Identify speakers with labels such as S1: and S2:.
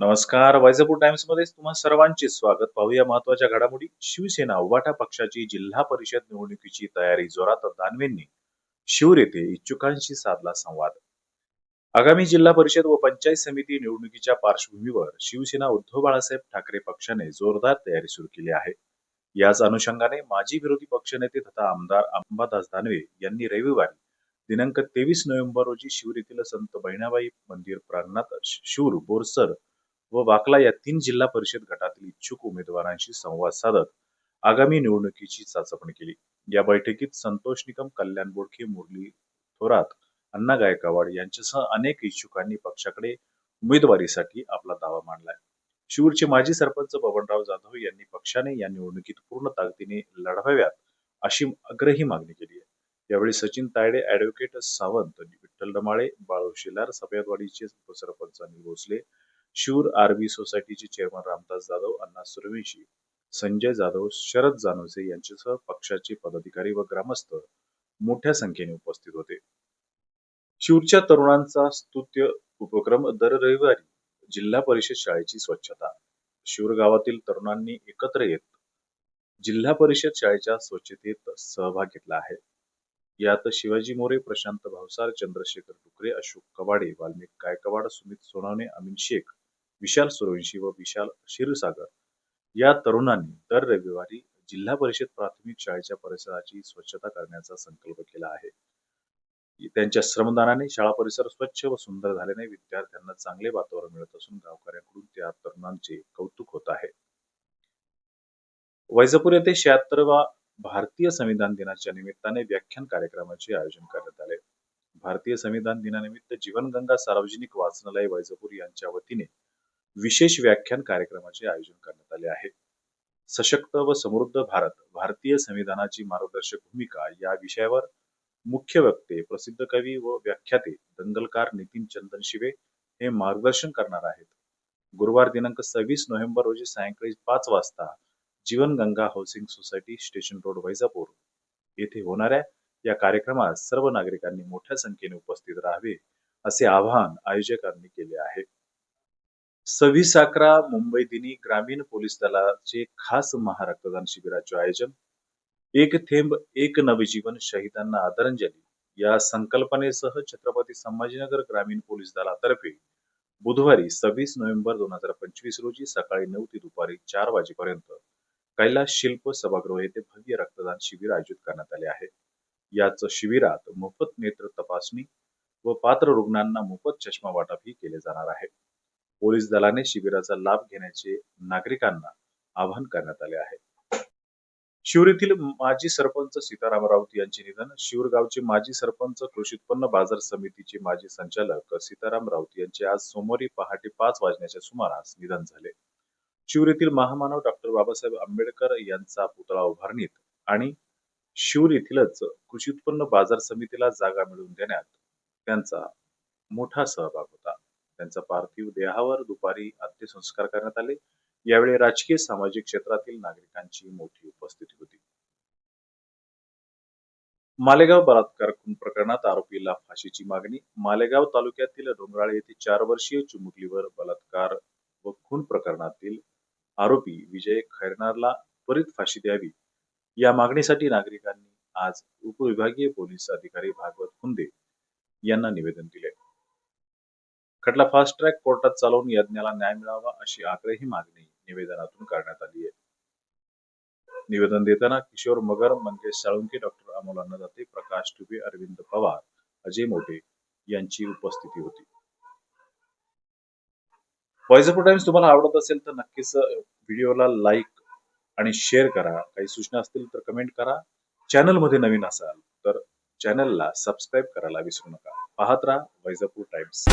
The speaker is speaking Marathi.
S1: नमस्कार वैजापूर टाइम्समध्ये तुम्हा सर्वांचे स्वागत. पाहूया महत्त्वाच्या घडामोडी. शिवसेना उभाटा पक्षाची जिल्हा परिषद निवडणुकीची तयारी जोरात दानवेंनी शिवर येथे इच्छुकांशी साधला संवाद. आगामी जिल्हा परिषद व पंचायत समिती निवडणुकीच्या पार्श्वभूमीवर शिवसेना उद्धव बाळासाहेब ठाकरे पक्षाने जोरदार तयारी सुरू केली आहे. याच अनुषंगाने माजी विरोधी पक्षनेते तथा आमदार अंबादास दानवे यांनी रविवारी दिनांक तेवीस नोव्हेंबर रोजी शिवर येथील संत बहिणाबाई मंदिर प्रांगणात शिवूर बोरसर व वाकला या तीन जिल्हा परिषद गटातील इच्छुक उमेदवारांशी संवाद साधत आगामी निवडणुकीची चाचपणी केली. या बैठकीत संतोष निकम कल्याण बोडखे मुरली थोरात अण्णा गायकवाड यांच्यासह अनेक इच्छुकांनी पक्षाकडे उमेदवारीसाठी आपला दावा मांडलाय. शिवूरचे माजी सरपंच बबनराव जाधव यांनी पक्षाने या निवडणुकीत पूर्ण ताकदीने लढवाव्यात अशी आग्रही मागणी केली आहे. यावेळी सचिन तायडे ऍडव्होकेट सावंत विठ्ठल डमाळे बाळू शेलार सफेदवाडीचे उपसरपंच अनिल भोसले शूर आरबी सोसायटीचे चेअरमन रामदास जाधव अण्णा सुरवेशी संजय जाधव शरद जानोसे यांच्यासह पक्षाचे पदाधिकारी व ग्रामस्थ मोठ्या संख्येने उपस्थित होते. शिवूरच्या तरुणांचा स्तुत्य उपक्रम दर रविवारी जिल्हा परिषद शाळेची स्वच्छता. शिवूर गावातील तरुणांनी एकत्र येत जिल्हा परिषद शाळेच्या स्वच्छतेत सहभाग घेतला आहे. यात शिवाजी मोरे प्रशांत भावसार चंद्रशेखर टुकरे अशोक कवाडे वाल्मिक गायकवाड सुमित सोनवणे अमिन शेख विशाल सुरवंशी व विशाल क्षीरसागर या तरुणांनी दर रविवारी जिल्हा परिषद प्राथमिक शाळेच्या परिसराची स्वच्छता करण्याचा संकल्प केला आहे. त्यांच्या श्रमदानाने शाळा परिसर स्वच्छ व सुंदर झाल्याने विद्यार्थ्यांना चांगले वातावरण मिळत असून गावकऱ्यांकडून त्या तरुणांचे कौतुक होत आहे. वैजापूर येथे शहात्तरवा भारतीय संविधान दिनाच्या निमित्ताने व्याख्यान कार्यक्रमाचे आयोजन करण्यात आले. भारतीय संविधान दिनानिमित्त जीवनगंगा सार्वजनिक वाचनालय वैजापूर यांच्या वतीने विशेष व्याख्यान कार्यक्रमाचे आयोजन करण्यात आले आहे. सशक्त व समृद्ध भारत भारतीय संविधानाची मार्गदर्शक भूमिका या विषयावर मुख्य वक्ते प्रसिद्ध कवी व व्याख्याते दंगलकार नितीन चंदन शिवे हे मार्गदर्शन करणार आहेत. गुरुवार दिनांक सव्वीस नोव्हेंबर रोजी सायंकाळी पाच वाजता Jivanganga housing society station road Vaijapur येथे होणाऱ्या या कार्यक्रमात सर्व नागरिकांनी मोठ्या संख्येने उपस्थित राहावे असे आवाहन आयोजकांनी केले आहे. सव्वीस अकरा मुंबई दिनी ग्रामीण पोलीस दलाचे खास महारक्तदान शिबिराचे आयोजन एक थेंब एक नवजीवन शहीदांना आदरांजली. या संकल्पनेसह छत्रपती संभाजीनगर ग्रामीण पोलीस दलातर्फे बुधवारी सव्वीस नोव्हेंबर दोन हजार पंचवीस रोजी सकाळी नऊ ते दुपारी चार वाजेपर्यंत कैलास शिल्प सभागृह येथे भव्य रक्तदान शिबिर आयोजित करण्यात आले आहे. याच शिबिरात मोफत नेत्र तपासणी व पात्र रुग्णांना मोफत चष्मा वाटपही केले जाणार आहे. पोलीस दलाने शिबिराचा लाभ घेण्याचे नागरिकांना आवाहन करण्यात आले आहे. शिवर येथील माजी सरपंच सीताराम राऊत यांचे निधन शिवर गावचे माजी सरपंच कृषी उत्पन्न बाजार समितीचे माजी संचालक सीताराम राऊत यांचे आज सोमवारी पहाटे पाच वाजण्याच्या सुमारास निधन झाले. शिवर येथील महामानव डॉक्टर बाबासाहेब आंबेडकर यांचा पुतळा उभारणीत आणि शिवर येथीलच कृषी उत्पन्न बाजार समितीला जागा मिळवून देण्यात त्यांचा मोठा सहभाग होता. त्यांचा पार्थिव देहावर दुपारी अंत्यसंस्कार करण्यात आले. यावेळी राजकीय सामाजिक क्षेत्रातील नागरिकांची मोठी उपस्थिती होती. मालेगाव बलात्कार खून प्रकरणात आरोपीला फाशीची मागणी. मालेगाव तालुक्यातील डोंगराळे येथे चार वर्षीय चिमुकलीवर बलात्कार व खून प्रकरणातील आरोपी विजय खैरनारला त्वरित फाशी द्यावी. या मागणीसाठी नागरिकांनी आज उपविभागीय पोलीस अधिकारी भागवत कुंदे यांना निवेदन दिले. खटला फास्ट ट्रॅक कोर्टात चालवून यज्ञाला न्याय मिळावा अशी आग्रही मागणी निवेदनातून करण्यात आली आहे. निवेदन देताना किशोर मगर मंगेश साळुंके डॉक्टर अमोल अन्नदाते प्रकाश टुबे अरविंद पवार अजय मोठे यांची उपस्थिती होती. वॉइस टाइम्स तुम्हाला आवडत असेल तर नक्कीच व्हिडिओला लाईक आणि शेअर करा. काही सूचना असतील तर कमेंट करा. चॅनलमध्ये नवीन असाल तर चॅनलला सबस्क्राईब करायला विसरू नका. पाहत राहा वैजापूर टाइम्स.